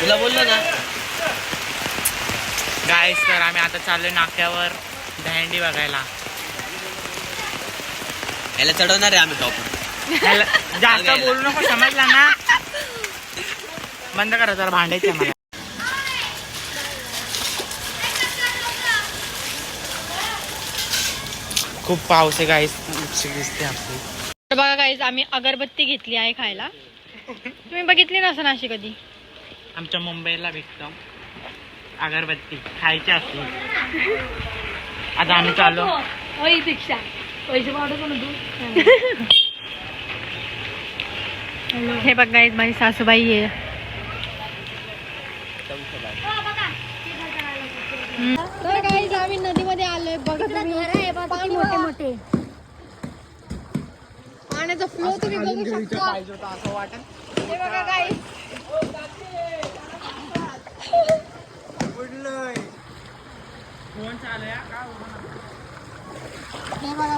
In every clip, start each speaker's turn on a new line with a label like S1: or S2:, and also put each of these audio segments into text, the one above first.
S1: तुला बोललो ना
S2: गाईस तर आम्ही आता चाललोय नाक्यावर दहंडी बघायला.
S1: याला चढवणार आहे आम्ही टॉप
S2: जास्त बोलू नको समजला ना? बंद करा जरा भांडायचे मला. खूप पाऊस आहे गाईस दिसते आपली.
S3: तर बघा काहीच आम्ही अगरबत्ती घेतली आहे खायला. तुम्ही बघितली नसेल अशी कधी?
S2: आमच्या मुंबईला भेटतो. अगरबत्ती खायची असते आता आम्ही चाललो.
S3: दीक्षा पैसे हे बघ माझी सासूबाई आहे. तर गाईज आम्ही नदीमध्ये आलोय. बघा तुम्ही. पाणी मोठे मोठे. पाण्याचा फ्लो तुम्ही बघू शकता. हे बघा गाईज हे. बघा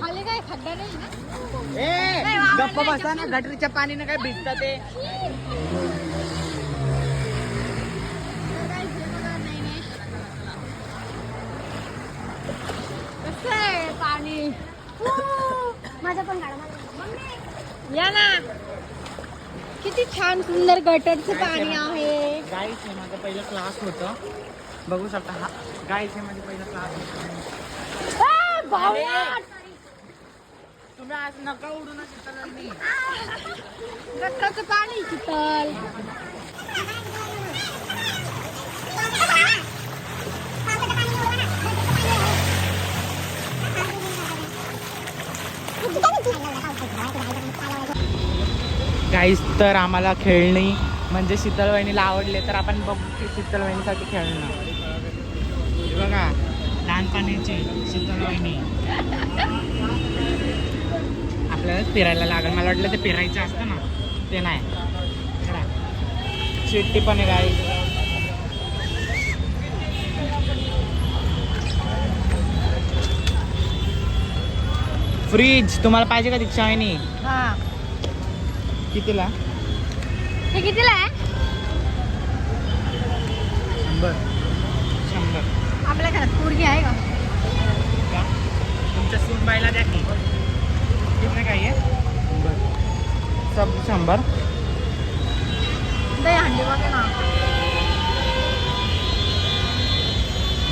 S3: खाली काय खड्डा नाही ना
S2: गप्पा बसा ना गटरीच्या पाणीने काय भिजत ते
S3: कसं आहे पाणी
S4: माझा पण. काढा
S3: या ना. किती छान सुंदर गटरचं पाणी आहे.
S2: गाईस हे माझं पहिलं क्लास होतं. बघू शकता हा गाईस हे माझं पहिलं क्लास होतं. तुम्ही आज नका उडू ना
S3: गटरचं पाणी शीतल.
S2: गाईस तर आम्हाला खेळणी म्हणजे शीतलवाहिनीला आवडले तर आपण बघू की शीतलवाहिनीसाठी खेळणं. बघा लहानपणीची शीतलवाहिनी आपल्याला फिरायला लागेल. मला वाटलं ते फिरायचं असतं ना. ते नाही. शिट्टी पण आहे गाई फ्रीज तुम्हाला पाहिजे का दीक्षावाहिनी
S3: हा.
S2: कितीला?
S3: हे कितीला आहे?
S2: शंभर. शंभर.
S3: आपल्या घरात पोरगी आहे का?
S2: का? तुमच्या सूनबाईला द्या की. किती काय आहे? सब शंभर.
S3: दही हंडी बघा ना.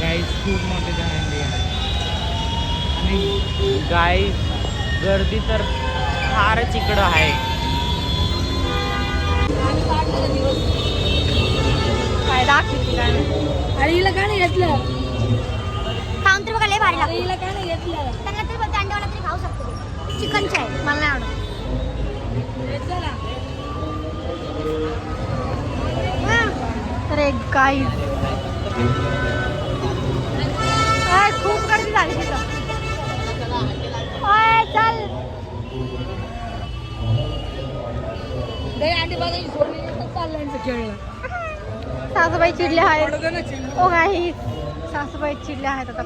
S2: गाईस खूप मोठे आहे आणि गाय गर्दी तर फारच इकडं आहे.
S3: काय दाखवते काय अरे हिला काय नाही घेतलं?
S4: खाऊन तरी बघा लय भारी लागते.
S3: हिला काय नाही घेतलं?
S4: त्यांना तरी फक्त अंड्यावाला तरी खाऊ शकतो. चिकनचे आहे
S3: मला नाही आवडत. तर एक गाई. खूप गर्दी झाली तिथं. सासूबाई चिडल्या आहेत. ओ काही सासूबाई चिडल्या आहेत आता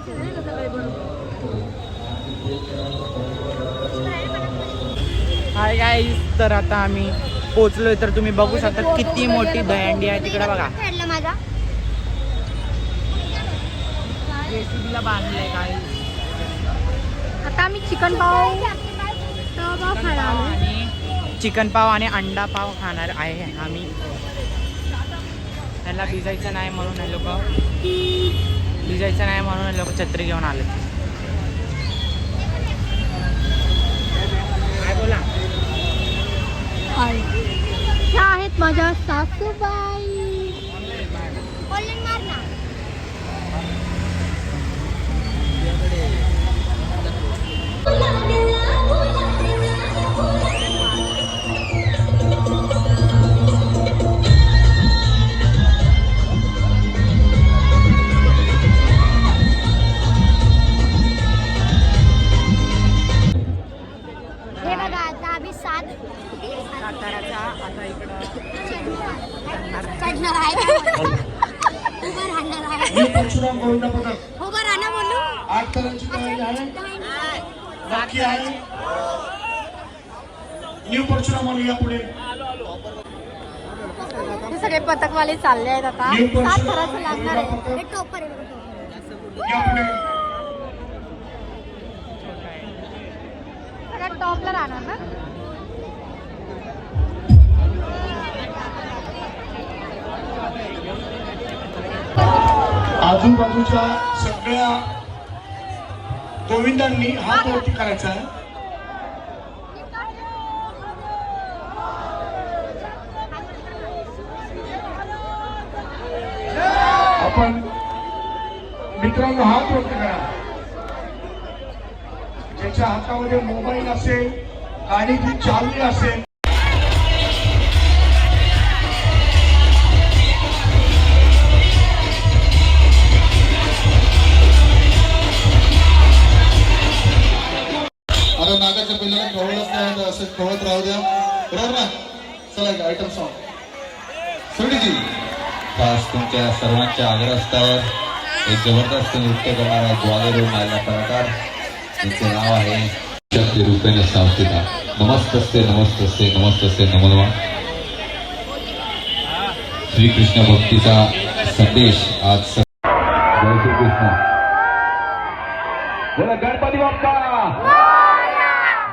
S2: हाय गाईस तर आता आम्ही पोचलोय तर तुम्ही बघू शकता किती मोठी दहंडी आहे तिकडे बघा. जेसीबीला बांधलंय काय
S3: आता आम्ही चिकन पाव पाव
S2: आणि चिकन पाव आणि अंडा पाव खाणार आहे आम्ही. त्याला भिजायचं नाही म्हणून हे लोक भिजायचं नाही म्हणून हे लोक छत्री घेऊन आले. काय बोला?
S3: ह्या आहेत माझ्या सासूबाई.
S5: न्यू परशुराम म्हणून या पुढे
S3: हे सगळे पथकवाले चालले आहेत आता. सात थराचं लागणार आहे.
S4: हे टोपर आहे बघा, टोपर.
S5: या पुढे
S3: सगळ्यात टॉपला राहणार ना?
S5: आजूबाजूच्या सगळ्या गोविंदांनी हात वरती करायचा आहे. मित्रांनो हात वरती करा. ज्याच्या हातामध्ये मोबाईल असेल गाडी जी चालली असेल
S6: आता नागाच्या पिल्लाला कवळच नाही असं कवळत राहू द्या. बरोबर ना? चला आयटम सॉन्ग सुनीजी
S7: खास तुमच्या सर्वांच्या आग्रहास्तवर एक जबरदस्त नृत्य करणारा ग्वालेरून आलेला कलाकार त्यांचे नाव आहे शक्ती रूपेण संस्थिता नमस्तस्ते नमस्तस्ते नमस्तस्ते नमनवा श्रीकृष्ण भक्तीचा संदेश आज जय श्रीकृष्ण. बोला गणपती बाप्पा!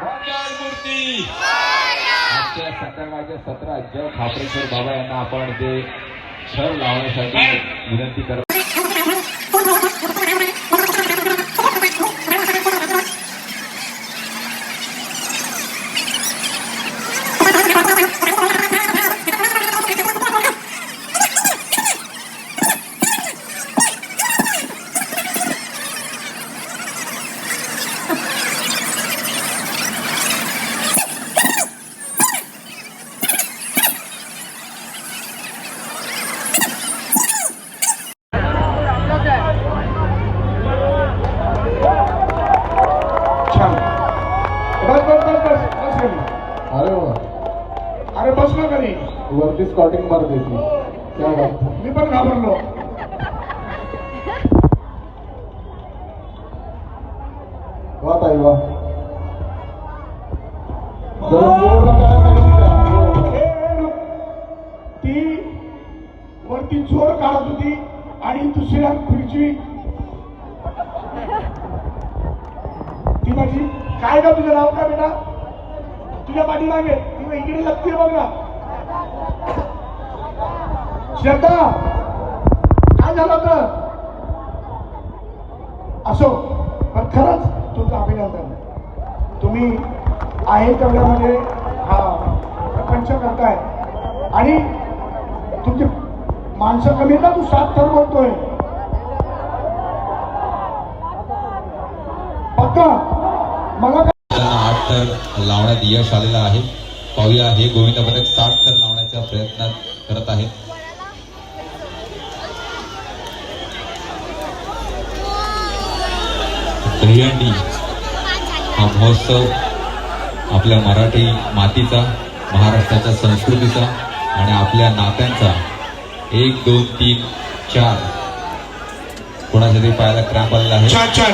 S7: मूर्ती आजच्या संध्याकाळच्या सत्रात जय खापरेश्वर बाबा यांना आपण ते छर लावण्यासाठी विनंती करतो
S5: छान बस बस बस बस बस खाली.
S6: अरे वा
S5: अरे बस ना कधी
S6: वरती स्कॉटिंग मारत येते.
S5: मी पण घाबरलो.
S6: वा ताई वा. का?
S5: हे, ती वरती चोर काढत होती आणि दुसऱ्या खुर्ची. ती माझी काय का तुझं नाव काय बेटा? तुझ्या पाठीमागे. ती इकडे लागते बघ ना. श्रद्धा काय झालं तर? असो पण खरंच तुमचं अभिनंदन. तुम्ही आहे तेवढ्यामध्ये म्हणजे, हा प्रपंच करताय. आणि तुमची माणसं कमी ना तू सात थर बोलतोय. पक्का मला
S7: आठ तर लावण्यात यश आलेलं आहे. पाहूया हे गोविंद पथक साठ तर लावण्याच्या प्रयत्नात करत आहेत. दहीहंडी हा महोत्सव आपल्या मराठी मातीचा महाराष्ट्राच्या संस्कृतीचा आणि आपल्या नात्यांचा एक दोन तीन चार कोणाच्या तरी पायाला क्रॅम्प आलेला आहे
S5: छान छान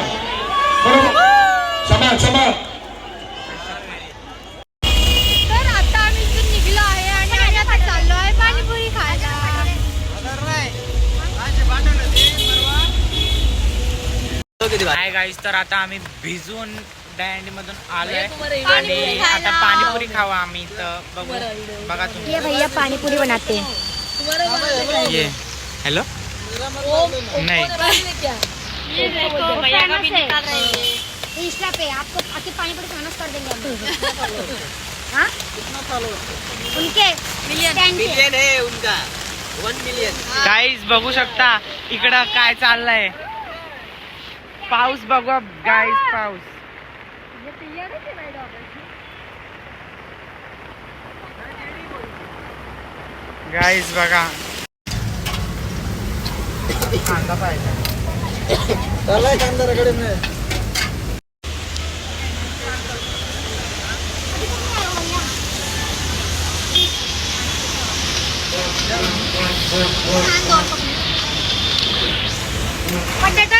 S5: बरोबर समाज समाज
S3: तर आता आम्ही इथून निघलो आहे आणि आम्ही आता चाललो आहे पाणीपुरी खायला
S2: गाईस तर आता आम्ही भिजून दहीहंडी मधून आलोय. आणि आता पाणीपुरी खावा आम्ही तर बघू. बघा तुम्ही.
S4: ये भैया पानीपुरी बनाते.
S2: ये. हॅलो नाही.
S4: इंस्टा पे आपको आके पानीपुरी फेमस कर देंगे हम हाँ? उनके stand पे।
S1: मिलियन आहे उनका। वन मिलियन
S2: गाईज बघू शकता इकडं काय चाललंय. पाऊस बघू गाईज पाऊस. गाईज बघा. कांदा पाहिजे.
S4: बटाटा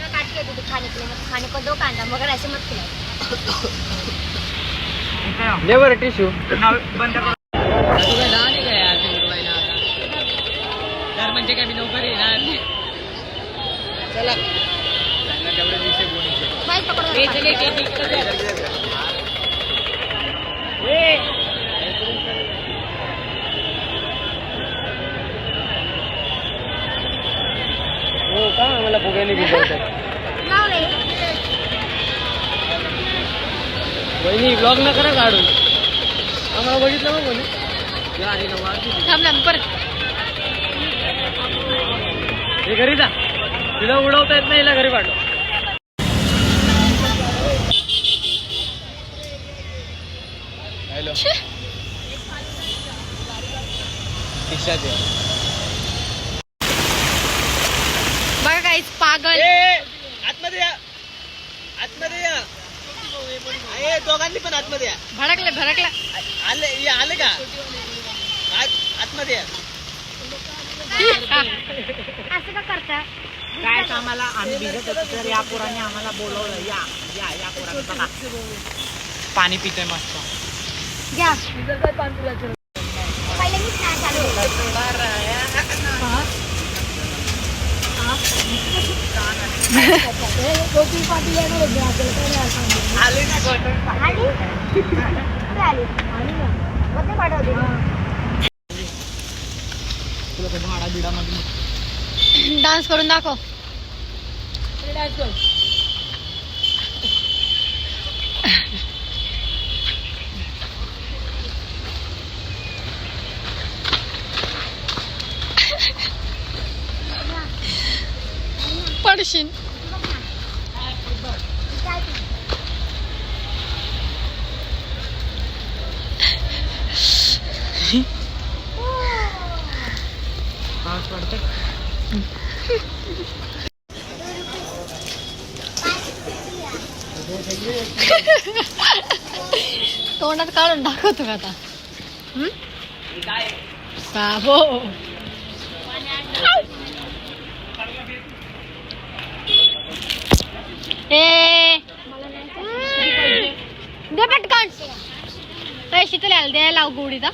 S3: का
S4: टुकड़ा में काट के देती थी खाने के लिए मतलब खाने को दो कांदा मगर ऐसे मत खिलाओ।
S2: दे बरं टिश्यू बंद कर। तुला लहान आहे का यार ते उडवायला आता तर म्हणजे काय मी लवकर येणार चला। त्यांना तेवढे विषय बोलायचे
S4: माइक पकड़ो
S2: हो का मला फुग्याने भिजवतात वहिनी ब्लॉग न करा काढून. आम्हाला बघितलं मग कोणी? आणि
S3: थांब थांब परत.
S2: हे घरी जा. तिला उडवता येत नाही घरी पाठव. हॅलो.
S3: बघा काहीच पागल
S1: आतमध्ये या आतमध्ये या अरे दोघांनी पण आतमध्ये या.
S3: भडकले भडकला.
S1: आले हे आले का? आत- आतमध्ये या.
S4: असं का करता?
S2: काय आम्हाला आम्ही भिजत होतो. तर या पोराने आम्हाला बोलवलं. या या या पोराने बघा. पाणी पितोय मस्त.
S4: घ्या पहिले मीच नाही चालू
S1: आले ना
S4: आली कुठे आली मध्ये पाठवते
S2: तुला ते भाडा बिडामध्ये
S3: डान्स करून दाखव पडशील
S2: पाऊस पडते
S3: तोंडात काढून दाखवतो का आता? साबो ए. दे पटकन. शीतल द्यायला लाव गोडीचा